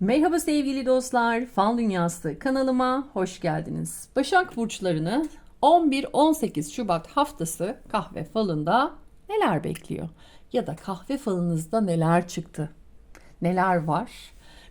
Merhaba sevgili dostlar, Fal Dünyası kanalıma hoş geldiniz. Başak burçlarını 11-18 Şubat haftası kahve falında neler bekliyor? Ya da kahve falınızda neler çıktı? Neler var?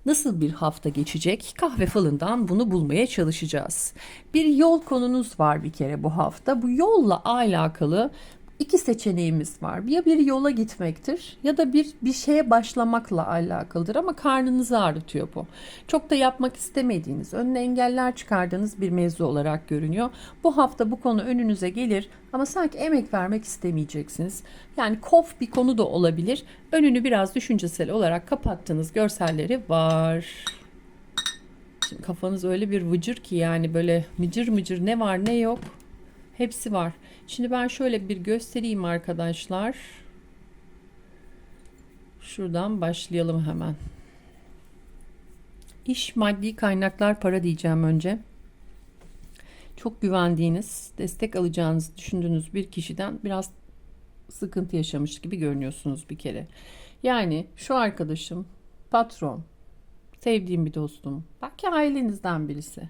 Nasıl bir hafta geçecek? Kahve falından bunu bulmaya çalışacağız. Bir yol konunuz var bir kere bu hafta. Bu yolla alakalı iki seçeneğimiz var. Ya bir yola gitmektir ya da bir bir şeye başlamakla alakalıdır ama karnınızı ağrıtıyor bu. Çok da yapmak istemediğiniz, önüne engeller çıkardığınız bir mevzu olarak görünüyor. Bu hafta bu konu önünüze gelir ama sanki emek vermek istemeyeceksiniz. Yani kof bir konu da olabilir. Önünü biraz düşüncesel olarak kapattığınız görselleri var. Şimdi kafanız öyle bir vıcır ki yani böyle mıcır mıcır ne var ne yok hepsi var. Şimdi ben şöyle bir göstereyim arkadaşlar. Şuradan başlayalım hemen. İş, maddi kaynaklar, para diyeceğim önce. Çok güvendiğiniz, destek alacağınızı düşündüğünüz bir kişiden biraz sıkıntı yaşamış gibi görünüyorsunuz bir kere. Yani şu arkadaşım, patron, sevdiğim bir dostum, belki ailenizden birisi.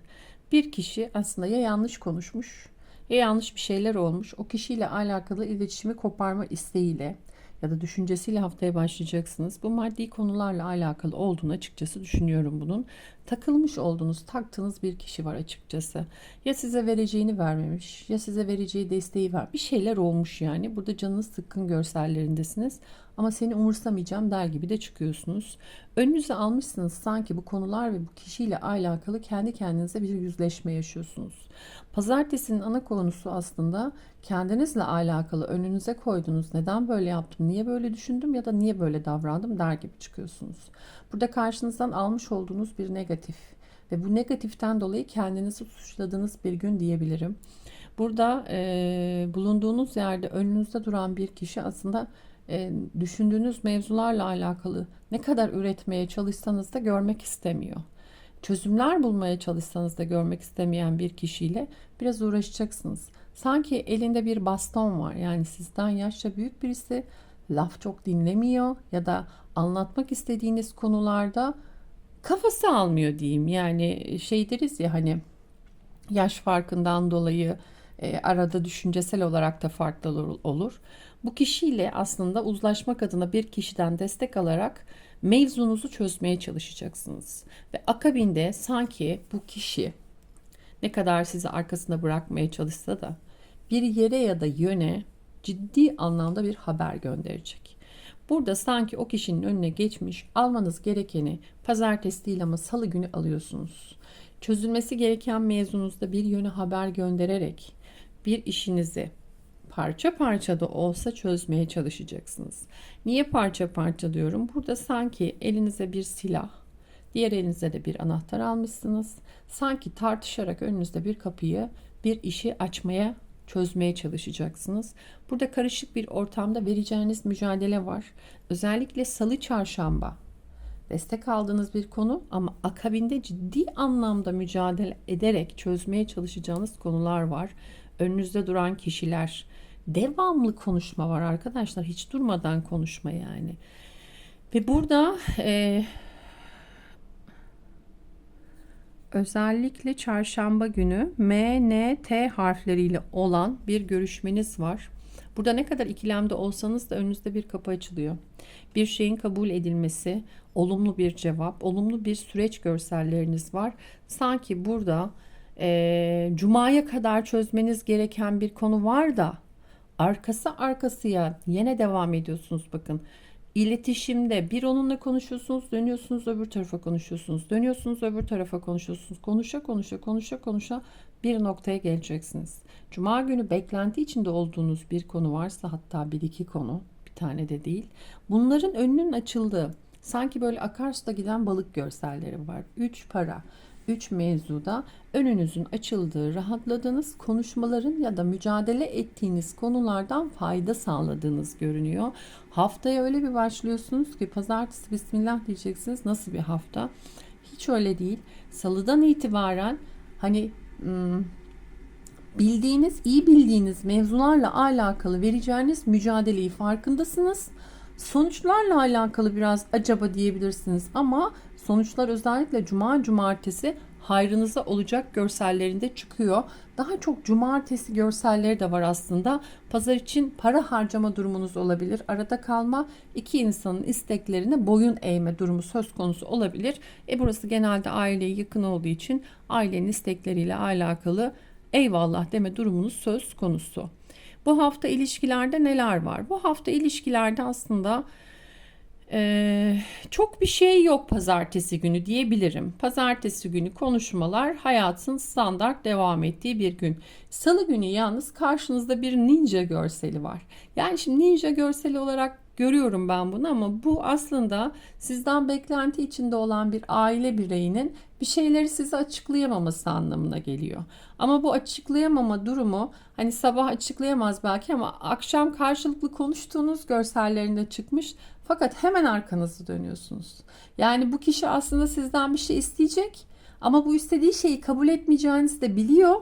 Bir kişi aslında ya yanlış konuşmuş ya yanlış bir şeyler olmuş. O kişiyle alakalı iletişimi koparma isteğiyle ya da düşüncesiyle haftaya başlayacaksınız. Bu maddi konularla alakalı olduğunu açıkçası düşünüyorum bunun. Takılmış olduğunuz, taktığınız bir kişi var açıkçası. Ya size vereceğini vermemiş, ya size vereceği desteği ver. Bir şeyler olmuş yani. Burada canınız sıkkın görsellerindesiniz. Ama seni umursamayacağım der gibi de çıkıyorsunuz. Önünüze almışsınız sanki bu konular ve bu kişiyle alakalı kendi kendinize bir yüzleşme yaşıyorsunuz. Pazartesinin ana konusu aslında kendinizle alakalı önünüze koyduğunuz neden böyle yaptım, niye böyle düşündüm ya da niye böyle davrandım der gibi çıkıyorsunuz. Burada karşınızdan almış olduğunuz bir negatif ve bu negatiften dolayı kendinizi suçladığınız bir gün diyebilirim. Burada e, bulunduğunuz yerde önünüzde duran bir kişi aslında e, düşündüğünüz mevzularla alakalı ne kadar üretmeye çalışsanız da görmek istemiyor. Çözümler bulmaya çalışsanız da görmek istemeyen bir kişiyle biraz uğraşacaksınız. Sanki elinde bir baston var. Yani sizden yaşça büyük birisi laf çok dinlemiyor ya da anlatmak istediğiniz konularda kafası almıyor diyeyim. Yani şey deriz ya hani yaş farkından dolayı e, arada düşüncesel olarak da farklı olur. Bu kişiyle aslında uzlaşmak adına bir kişiden destek alarak mevzunuzu çözmeye çalışacaksınız. Ve akabinde sanki bu kişi ne kadar sizi arkasında bırakmaya çalışsa da bir yere ya da yöne ciddi anlamda bir haber gönderecek. Burada sanki o kişinin önüne geçmiş almanız gerekeni pazartesi değil ama salı günü alıyorsunuz. Çözülmesi gereken mevzunuzda bir yöne haber göndererek bir işinizi parça parça da olsa çözmeye çalışacaksınız. Niye parça parça diyorum? Burada sanki elinize bir silah, diğer elinize de bir anahtar almışsınız. Sanki tartışarak önünüzde bir kapıyı, bir işi açmaya, çözmeye çalışacaksınız. Burada karışık bir ortamda vereceğiniz mücadele var. Özellikle salı çarşamba destek aldığınız bir konu ama akabinde ciddi anlamda mücadele ederek çözmeye çalışacağınız konular var. Önünüzde duran kişiler, devamlı konuşma var arkadaşlar. Hiç durmadan konuşma yani. Ve burada e, özellikle çarşamba günü M, N, T harfleriyle olan bir görüşmeniz var. Burada ne kadar ikilemde olsanız da önünüzde bir kapı açılıyor. Bir şeyin kabul edilmesi, olumlu bir cevap, olumlu bir süreç görselleriniz var. Sanki burada e, Cuma'ya kadar çözmeniz gereken bir konu var da arkası arkasıya yine devam ediyorsunuz bakın. İletişimde bir onunla konuşuyorsunuz, dönüyorsunuz öbür tarafa konuşuyorsunuz, dönüyorsunuz öbür tarafa konuşuyorsunuz. Konuşa konuşa konuşa konuşa bir noktaya geleceksiniz. Cuma günü beklenti içinde olduğunuz bir konu varsa hatta bir iki konu, bir tane de değil. Bunların önünün açıldığı, sanki böyle akarsuda giden balık görselleri var. Üç para, 3 mevzuda önünüzün açıldığı, rahatladığınız konuşmaların ya da mücadele ettiğiniz konulardan fayda sağladığınız görünüyor. Haftaya öyle bir başlıyorsunuz ki pazartesi bismillah diyeceksiniz. Nasıl bir hafta? Hiç öyle değil. Salıdan itibaren hani bildiğiniz, iyi bildiğiniz mevzularla alakalı vereceğiniz mücadeleyi farkındasınız. Sonuçlarla alakalı biraz acaba diyebilirsiniz ama sonuçlar özellikle cuma cumartesi hayrınıza olacak görsellerinde çıkıyor. Daha çok cumartesi görselleri de var aslında. Pazar için para harcama durumunuz olabilir. Arada kalma iki insanın isteklerine boyun eğme durumu söz konusu olabilir. E burası genelde aileye yakın olduğu için ailenin istekleriyle alakalı eyvallah deme durumunuz söz konusu. Bu hafta ilişkilerde neler var? Bu hafta ilişkilerde aslında ee, çok bir şey yok pazartesi günü diyebilirim. Pazartesi günü konuşmalar hayatın standart devam ettiği bir gün. Salı günü yalnız karşınızda bir ninja görseli var. Yani şimdi ninja görseli olarak görüyorum ben bunu ama bu aslında sizden beklenti içinde olan bir aile bireyinin bir şeyleri size açıklayamaması anlamına geliyor. Ama bu açıklayamama durumu hani sabah açıklayamaz belki ama akşam karşılıklı konuştuğunuz görsellerinde çıkmış fakat hemen arkanızı dönüyorsunuz. Yani bu kişi aslında sizden bir şey isteyecek ama bu istediği şeyi kabul etmeyeceğinizi de biliyor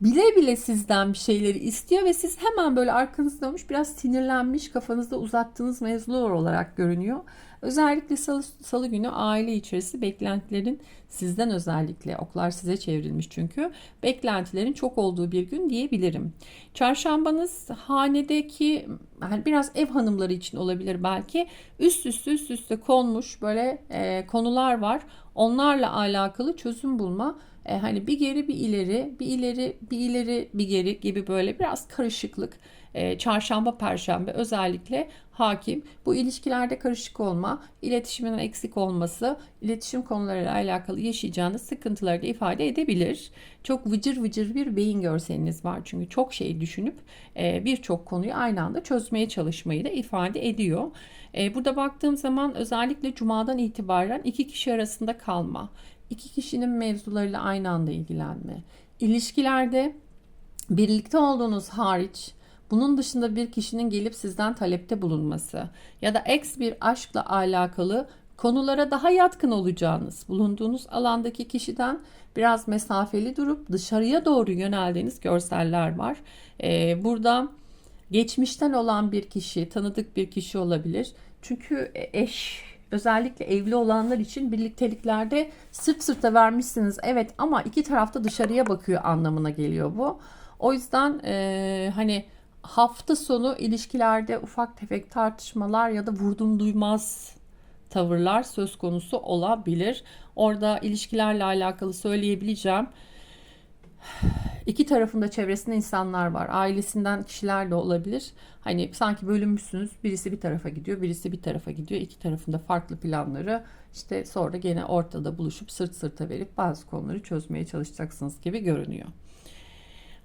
bile bile sizden bir şeyleri istiyor ve siz hemen böyle arkanızı dönmüş biraz sinirlenmiş kafanızda uzattığınız mevzular olarak görünüyor. Özellikle salı, salı günü aile içerisi beklentilerin sizden özellikle oklar size çevrilmiş çünkü beklentilerin çok olduğu bir gün diyebilirim. Çarşambanız hanedeki yani biraz ev hanımları için olabilir belki üst üste üst üste konmuş böyle e, konular var. Onlarla alakalı çözüm bulma e, hani bir geri bir ileri, bir ileri bir ileri bir geri gibi böyle biraz karışıklık. E, çarşamba perşembe özellikle hakim. Bu ilişkilerde karışık olma, iletişimin eksik olması, iletişim konularıyla alakalı yaşayacağınız sıkıntıları da ifade edebilir. Çok vıcır vıcır bir beyin görseliniz var çünkü çok şey düşünüp e, birçok konuyu aynı anda çözmeye çalışmayı da ifade ediyor. E, burada baktığım zaman özellikle cumadan itibaren iki kişi arasında kalma, iki kişinin mevzularıyla aynı anda ilgilenme, ilişkilerde birlikte olduğunuz hariç bunun dışında bir kişinin gelip sizden talepte bulunması ya da ex bir aşkla alakalı konulara daha yatkın olacağınız, bulunduğunuz alandaki kişiden biraz mesafeli durup dışarıya doğru yöneldiğiniz görseller var. Ee, burada geçmişten olan bir kişi, tanıdık bir kişi olabilir. Çünkü eş özellikle evli olanlar için birlikteliklerde sırt sırta vermişsiniz. Evet ama iki tarafta dışarıya bakıyor anlamına geliyor bu. O yüzden e, hani hafta sonu ilişkilerde ufak tefek tartışmalar ya da vurdum duymaz tavırlar söz konusu olabilir. Orada ilişkilerle alakalı söyleyebileceğim. İki tarafında çevresinde insanlar var. Ailesinden kişiler de olabilir. Hani sanki bölünmüşsünüz. Birisi bir tarafa gidiyor, birisi bir tarafa gidiyor. İki tarafında farklı planları. İşte sonra gene ortada buluşup sırt sırta verip bazı konuları çözmeye çalışacaksınız gibi görünüyor.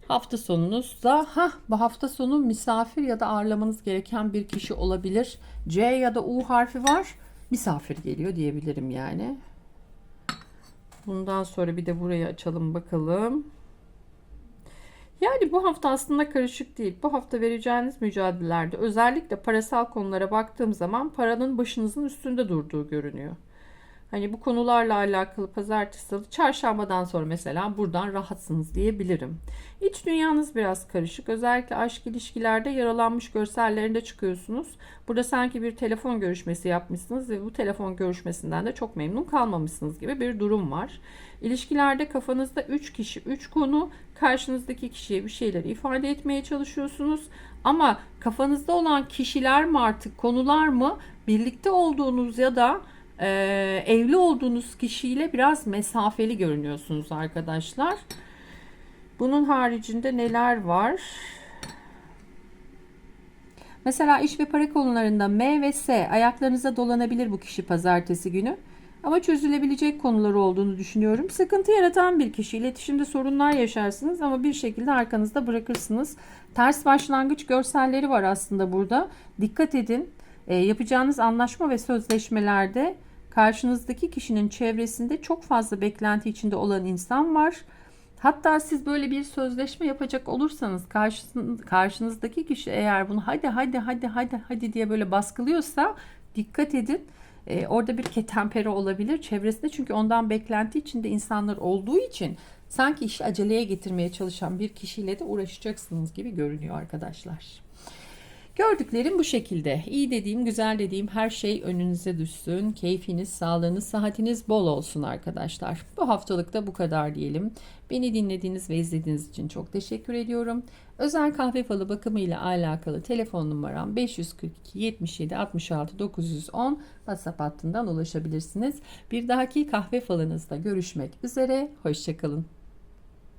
Hafta sonunuzda ha bu hafta sonu misafir ya da ağırlamanız gereken bir kişi olabilir. C ya da U harfi var. Misafir geliyor diyebilirim yani. Bundan sonra bir de burayı açalım bakalım. Yani bu hafta aslında karışık değil. Bu hafta vereceğiniz mücadelelerde özellikle parasal konulara baktığım zaman paranın başınızın üstünde durduğu görünüyor. Hani bu konularla alakalı pazartesi, salı, çarşambadan sonra mesela buradan rahatsınız diyebilirim. İç dünyanız biraz karışık. Özellikle aşk ilişkilerde yaralanmış görsellerinde çıkıyorsunuz. Burada sanki bir telefon görüşmesi yapmışsınız ve bu telefon görüşmesinden de çok memnun kalmamışsınız gibi bir durum var. İlişkilerde kafanızda 3 kişi, 3 konu, karşınızdaki kişiye bir şeyler ifade etmeye çalışıyorsunuz. Ama kafanızda olan kişiler mi artık, konular mı birlikte olduğunuz ya da e, evli olduğunuz kişiyle biraz mesafeli görünüyorsunuz arkadaşlar. Bunun haricinde neler var? Mesela iş ve para konularında M ve S ayaklarınıza dolanabilir bu kişi pazartesi günü. Ama çözülebilecek konuları olduğunu düşünüyorum. Sıkıntı yaratan bir kişi. iletişimde sorunlar yaşarsınız ama bir şekilde arkanızda bırakırsınız. Ters başlangıç görselleri var aslında burada. Dikkat edin. E, yapacağınız anlaşma ve sözleşmelerde karşınızdaki kişinin çevresinde çok fazla beklenti içinde olan insan var. Hatta siz böyle bir sözleşme yapacak olursanız karşınızdaki kişi eğer bunu hadi hadi hadi hadi hadi diye böyle baskılıyorsa dikkat edin. Ee, orada bir ketempere olabilir çevresinde çünkü ondan beklenti içinde insanlar olduğu için sanki işi aceleye getirmeye çalışan bir kişiyle de uğraşacaksınız gibi görünüyor arkadaşlar. Gördüklerim bu şekilde. İyi dediğim, güzel dediğim her şey önünüze düşsün. Keyfiniz, sağlığınız, sıhhatiniz bol olsun arkadaşlar. Bu haftalık da bu kadar diyelim. Beni dinlediğiniz ve izlediğiniz için çok teşekkür ediyorum. Özel kahve falı bakımı ile alakalı telefon numaram 542 77 66 910 WhatsApp hattından ulaşabilirsiniz. Bir dahaki kahve falınızda görüşmek üzere. Hoşçakalın.